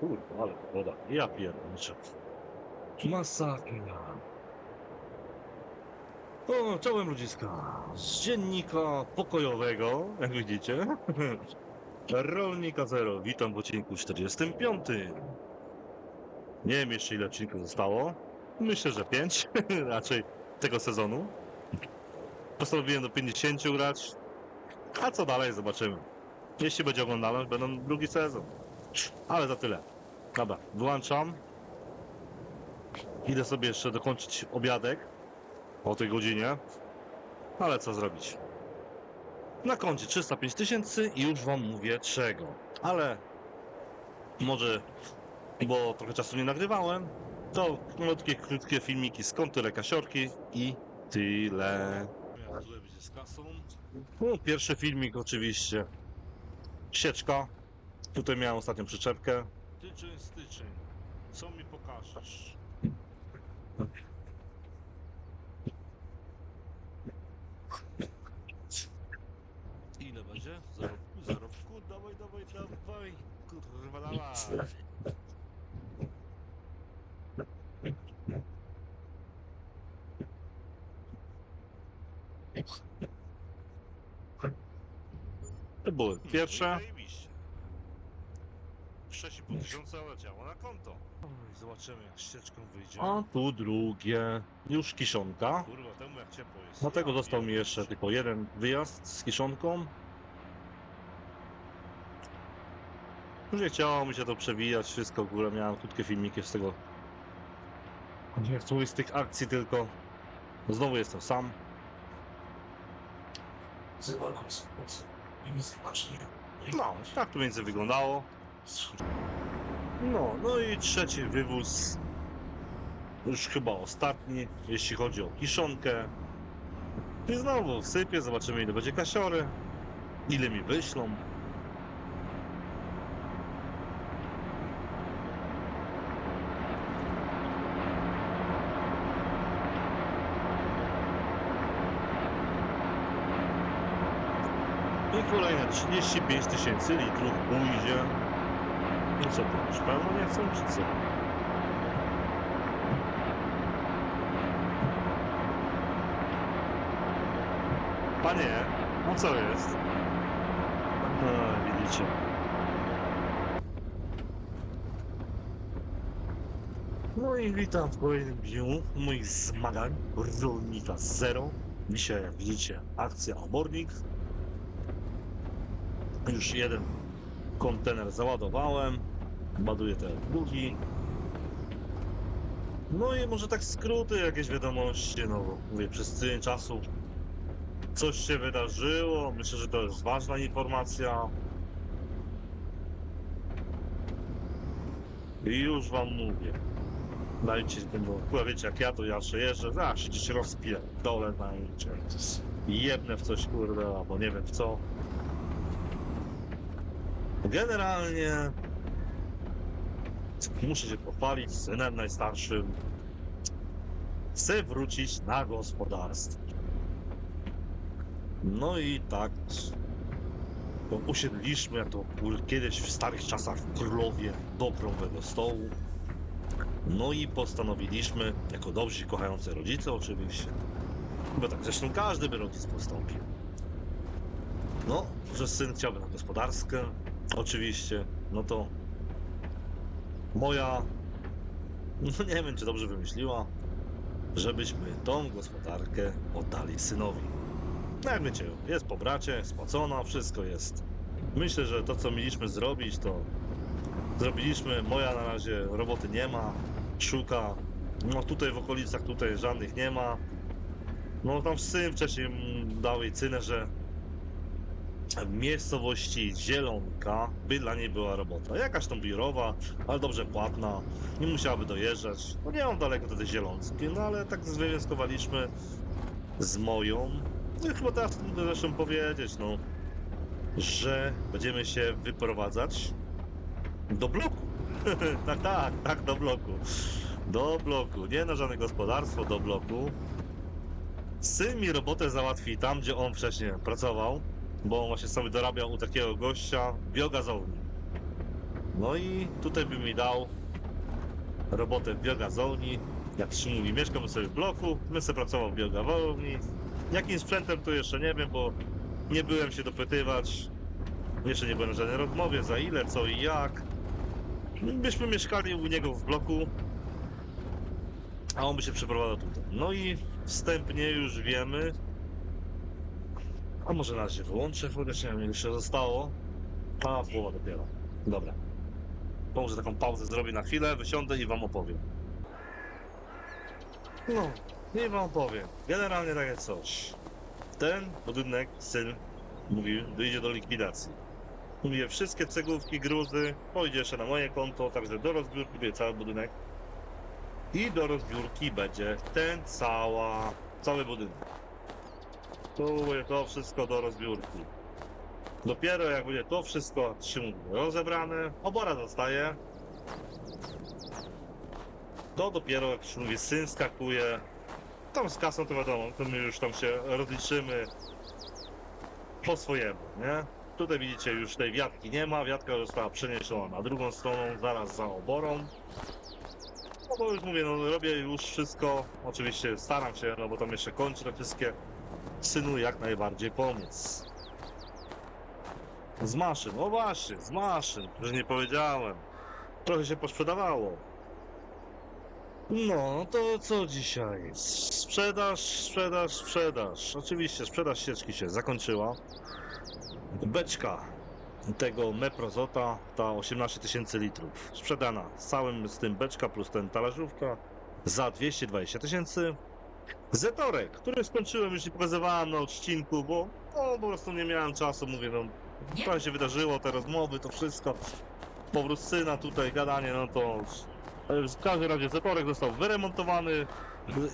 Kurwa, ale woda. Ja pierdolę. Masakra. O, czołem ludziska. Z dziennika pokojowego, jak widzicie. Rolnika Zero. Witam w odcinku 45. Nie wiem jeszcze ile odcinków zostało. Myślę, że 5. Raczej tego sezonu. Postanowiłem do 50 grać. A co dalej zobaczymy. Jeśli będzie oglądalność, będą drugi sezon. Ale za tyle. Dobra, wyłączam. Idę sobie jeszcze dokończyć obiadek o tej godzinie. Ale co zrobić? Na koncie 305 tysięcy i już wam mówię czego. Ale może, bo trochę czasu nie nagrywałem, to krótkie, krótkie filmiki skąd tyle kasiorki i tyle. No, pierwszy filmik oczywiście. Sieczka. Tutaj miałem ostatnią przyczepkę. Styczeń, styczeń. Co mi pokażesz? Ile będzie? Zarobku, zarobku, dawaj, dawaj, dawaj. Kurwa, dawaj. To były pierwsze. 6,5 tysiąca leciało na konto. Oj, zobaczymy jak ścieżką wyjdzie. A tu drugie. Już kiszonka. Kurwa, temu jak ciepło jest. Dlatego został mi jeszcze tylko jeden wyjazd z kiszonką. Już nie chciało mi się to przewijać, wszystko w ogóle miałem krótkie filmiki z tego. Nie chcę mówić z tych akcji tylko. Znowu jestem sam. No, tak to mniej więcej wyglądało. No, no i trzeci wywóz. Już chyba ostatni, jeśli chodzi o kiszonkę. I znowu wsypię, zobaczymy ile będzie kasiory. Ile mi wyślą. I kolejne 35 tysięcy litrów pójdzie. No co to, już pełno nie chcą, czy co? Panie, no co jest? A, widzicie. No i witam w kolejnym dniu moich zmagań Rolnika Zero. Dzisiaj, jak widzicie, akcja obornik. Już jeden kontener załadowałem. Ładuję te drugi. No i może tak skróty, jakieś wiadomości, no bo mówię, przez tydzień czasu coś się wydarzyło. Myślę, że to jest ważna informacja. I już wam mówię. Dajcie, bo chyba wiecie jak ja to ja jeżdżę, zawsze gdzieś się rozpierdolę na. Jedne w coś kurde, albo nie wiem w co. Generalnie muszę się pochwalić synem najstarszym. Chcę wrócić na gospodarstwo. No i tak to usiedliśmy, jak to kiedyś w starych czasach w Królowie, do okrągłego stołu. No i postanowiliśmy, jako dobrzy kochający rodzice oczywiście, bo tak zresztą każdy by rodzic postąpił. No, że syn chciałby na gospodarskę, oczywiście, no to moja, no nie wiem czy dobrze wymyśliła, żebyśmy tą gospodarkę oddali synowi. No jak wiecie, jest po bracie, spłacona, wszystko jest. Myślę, że to co mieliśmy zrobić, to zrobiliśmy. Moja na razie roboty nie ma, szuka. No tutaj w okolicach tutaj żadnych nie ma. No tam syn wcześniej dał jej cynę, że w miejscowości Zielonka by dla niej była robota. Jakaś tam biurowa, ale dobrze płatna, nie musiałaby dojeżdżać. No nie mam daleko do tej Zieląckiej, no ale tak zwywnioskowaliśmy z moją. No i chyba teraz mogę zresztą powiedzieć, no, że będziemy się wyprowadzać do bloku. tak, tak, tak, do bloku. Do bloku, nie na żadne gospodarstwo, do bloku. Syn mi robotę załatwi tam, gdzie on wcześniej pracował, bo właśnie sobie dorabiał u takiego gościa, biogazowni. No i tutaj by mi dał robotę w biogazowni. Jak się mówi, mieszkam sobie w bloku, będę sobie pracował w biogazowni. Jakim sprzętem to jeszcze nie wiem, bo nie byłem się dopytywać. Jeszcze nie byłem w żadnej rozmowie, za ile, co i jak. Byśmy mieszkali u niego w bloku, a on by się przeprowadzał tutaj. No i wstępnie już wiemy, a może na razie wyłączę, chociaż nie wiem, ile jeszcze zostało. A, połowa dopiero. Dobra. To może taką pauzę zrobię na chwilę, wysiądę i wam opowiem. No, i wam opowiem. Generalnie takie coś. Ten budynek, syn, mówił, dojdzie do likwidacji. Mówię, wszystkie cegłówki, gruzy, pójdzie jeszcze na moje konto, także do rozbiórki będzie cały budynek. I do rozbiórki będzie ten cała, cały budynek. Tu będzie to wszystko do rozbiórki. Dopiero jak będzie to wszystko mówi, rozebrane, obora zostaje, to dopiero jak się mówi, syn skakuje. Tam z kasą to wiadomo, to my już tam się rozliczymy po swojemu, nie? Tutaj widzicie już tej wiatki nie ma, wiatka została przeniesiona na drugą stronę, zaraz za oborą. No bo już mówię, no robię już wszystko, oczywiście staram się, no bo tam jeszcze kończę te wszystkie synu jak najbardziej pomóc. Z maszyn, o właśnie, z maszyn, że nie powiedziałem. Trochę się posprzedawało. No, to co dzisiaj? Sprzedaż, sprzedaż, sprzedaż. Oczywiście sprzedaż sieczki się zakończyła. Beczka tego Meprozota, ta 18 tysięcy litrów. Sprzedana z całym z tym beczka plus ten talerzówka za 220 tysięcy. Zetorek, który skończyłem, już nie pokazywałem na odcinku, bo no, po prostu nie miałem czasu, mówię, no trochę się wydarzyło, te rozmowy, to wszystko. Powrót syna tutaj, gadanie, no to w każdym razie Zetorek został wyremontowany,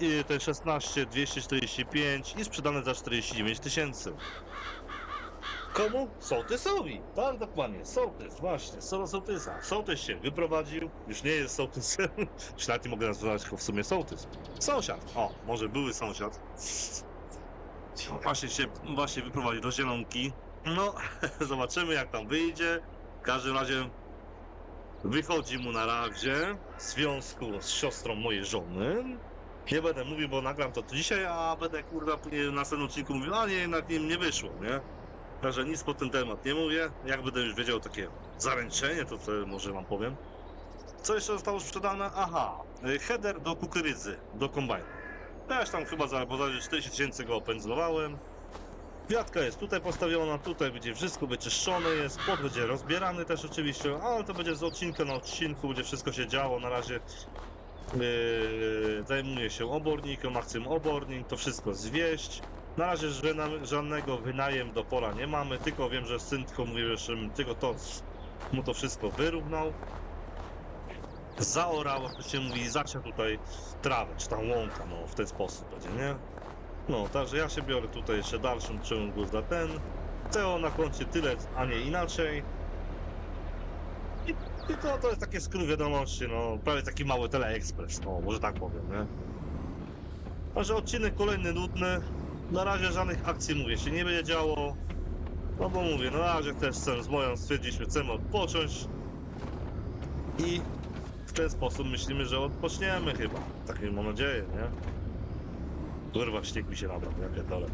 i ten 16 245 i sprzedany za 49 tysięcy. Komu? Sołtysowi. Tak, dokładnie. Sołtys, właśnie. So, sołtysa. Sołtys się wyprowadził. Już nie jest sołtysem. Już nawet nie mogę nazwać go w sumie sołtys. Sąsiad. O, może były sąsiad. Właśnie się właśnie wyprowadził do Zielonki. No, zobaczymy jak tam wyjdzie. W każdym razie wychodzi mu na razie w związku z siostrą mojej żony. Nie będę mówił, bo nagram to dzisiaj, a będę kurwa na następnym odcinku mówił, a nie, jednak nim nie wyszło, nie? Także nic po ten temat nie mówię. Jak będę już wiedział takie zaręczenie, to może wam powiem. Co jeszcze zostało sprzedane? Aha, y, header do kukurydzy, do kombajnu. Też tam chyba za bodajże 40 tysięcy go opędzlowałem. Wiatka jest tutaj postawiona, tutaj będzie wszystko wyczyszczone jest, pod będzie rozbierany też oczywiście, ale to będzie z odcinka na odcinku, będzie wszystko się działo, na razie yy, zajmuję się obornikiem, chcę obornik, to wszystko zwieść. Na razie żena- żadnego wynajem do pola nie mamy, tylko wiem, że syn tylko mówi, że tylko to mu to wszystko wyrównał. Zaorał, jak to się mówi, tutaj trawę, czy tam łąka, no w ten sposób będzie, nie? No, także ja się biorę tutaj jeszcze dalszym ciągu za ten. CO na koncie tyle, a nie inaczej. I, i to, to jest takie skrót wiadomości, no, prawie taki mały teleekspres, no, może tak powiem, nie? Także odcinek kolejny nudny. Na razie żadnych akcji, mówię, się nie będzie działo. No bo mówię, na razie też chcę z moją stwierdziliśmy, chcemy odpocząć. I w ten sposób myślimy, że odpoczniemy chyba. Tak mam nadzieję, nie? Kurwa, śnieg mi się nabrał, ja pierdolę.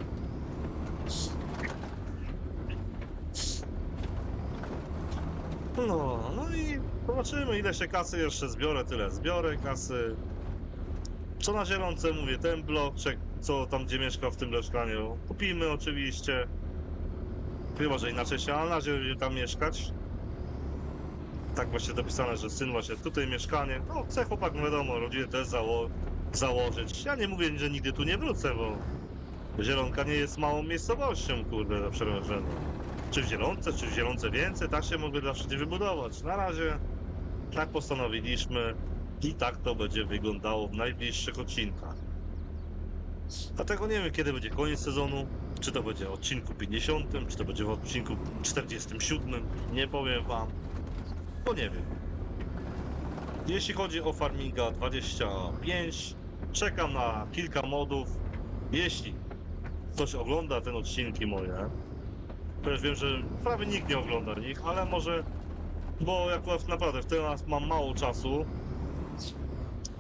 No, no i zobaczymy ile się kasy jeszcze zbiorę, tyle zbiorę kasy. Co na zielonce mówię, ten bloczek, co tam gdzie mieszka w tym mieszkaniu, kupimy oczywiście. Chyba, że inaczej się, ale na razie będzie tam mieszkać. Tak właśnie dopisane, że syn właśnie tutaj mieszkanie. No, chce chłopak, no wiadomo, rodzinę też zało założyć. Ja nie mówię, że nigdy tu nie wrócę, bo Zielonka nie jest małą miejscowością, kurde, za przerażeniem. Czy w Zielonce, czy w Zielonce więcej, tak się mogę zawsze wybudować. Na razie tak postanowiliśmy i tak to będzie wyglądało w najbliższych odcinkach. Dlatego nie wiem, kiedy będzie koniec sezonu, czy to będzie w odcinku 50, czy to będzie w odcinku 47, nie powiem wam, bo nie wiem. Jeśli chodzi o Farminga 25, czekam na kilka modów. Jeśli ktoś ogląda te odcinki moje, już wiem, że prawie nikt nie ogląda ich, ale może Bo jak naprawdę teraz mam mało czasu,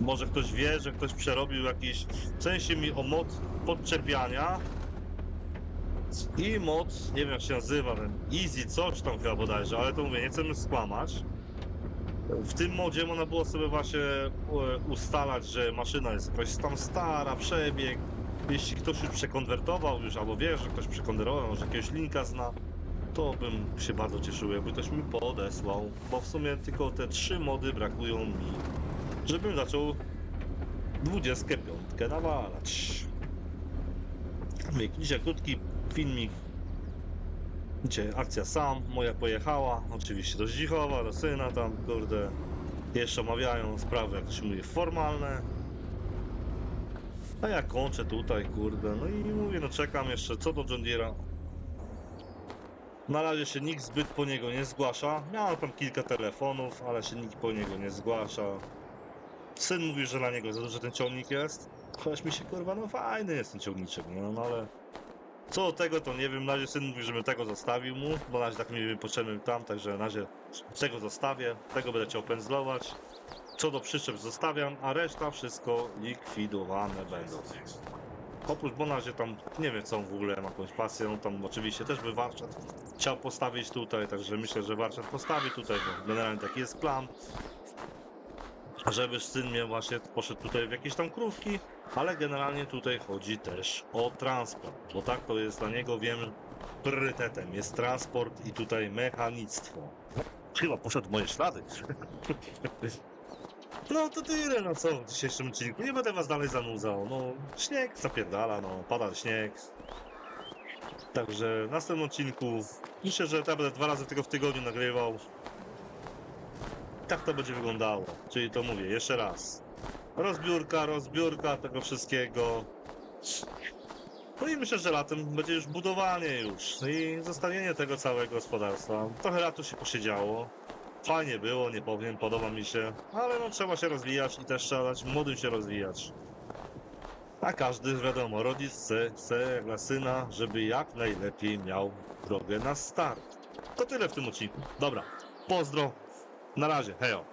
może ktoś wie, że ktoś przerobił jakiś, w sensie mi o mod podczepiania i mod, nie wiem jak się nazywa, ten Easy coś tam chyba bodajże, ale to mówię, nie chcemy skłamać. W tym modzie można było sobie właśnie e, ustalać, że maszyna jest jakaś tam stara, przebieg. Jeśli ktoś już przekonwertował już, albo wie, że ktoś przekonwertował, może jakiegoś linka zna, to bym się bardzo cieszył, jakby ktoś mi podesłał, bo w sumie tylko te trzy mody brakują mi, żebym zaczął 25 nawalać. Mówię, Dzisiaj krótki filmik, gdzie akcja sam, moja pojechała, oczywiście do Zdzichowa, do syna tam, kurde, jeszcze omawiają sprawy, jak to się mówi, formalne. A ja kończę tutaj, kurde, no i mówię, no czekam jeszcze, co do John. Na razie się nikt zbyt po niego nie zgłasza. Miałem tam kilka telefonów, ale się nikt po niego nie zgłasza. Syn mówi, że dla niego za duży ten ciągnik jest. Chociaż mi się kurwa, no fajny jest ten ciągniczek, nie? no ale... Co do tego to nie wiem, na razie syn mówi, żebym tego zostawił mu, bo na razie tak mi wypoczęłem tam, także na razie tego zostawię, tego będę chciał pędzlować. Co do przyczep zostawiam, a reszta wszystko likwidowane będą. Oprócz, bo na razie tam nie wiem co on w ogóle ma jakąś pasję, no tam oczywiście też by warsztat chciał postawić tutaj, także myślę, że warsztat postawi tutaj, bo generalnie taki jest plan. Żeby syn mnie właśnie poszedł tutaj w jakieś tam krówki, ale generalnie tutaj chodzi też o transport, bo tak to jest dla niego, wiem, priorytetem jest transport i tutaj mechanictwo. Chyba poszedł moje ślady. No to tyle, no co w dzisiejszym odcinku. Nie będę was dalej zanudzał. No, śnieg zapierdala, no, pada śnieg. Także w następnym odcinku myślę, że ja będę dwa razy tylko w tygodniu nagrywał. Tak to będzie wyglądało. Czyli to mówię, jeszcze raz. Rozbiórka, rozbiórka tego wszystkiego. No i myślę, że latem będzie już budowanie już i zostawienie tego całego gospodarstwa. Trochę latu się posiedziało. Fajnie było, nie powiem, podoba mi się, ale no trzeba się rozwijać i też trzeba dać młodym się rozwijać. A każdy, wiadomo, rodzic chce, chce dla syna, żeby jak najlepiej miał drogę na start. To tyle w tym odcinku. Dobra, pozdro, na razie, hejo.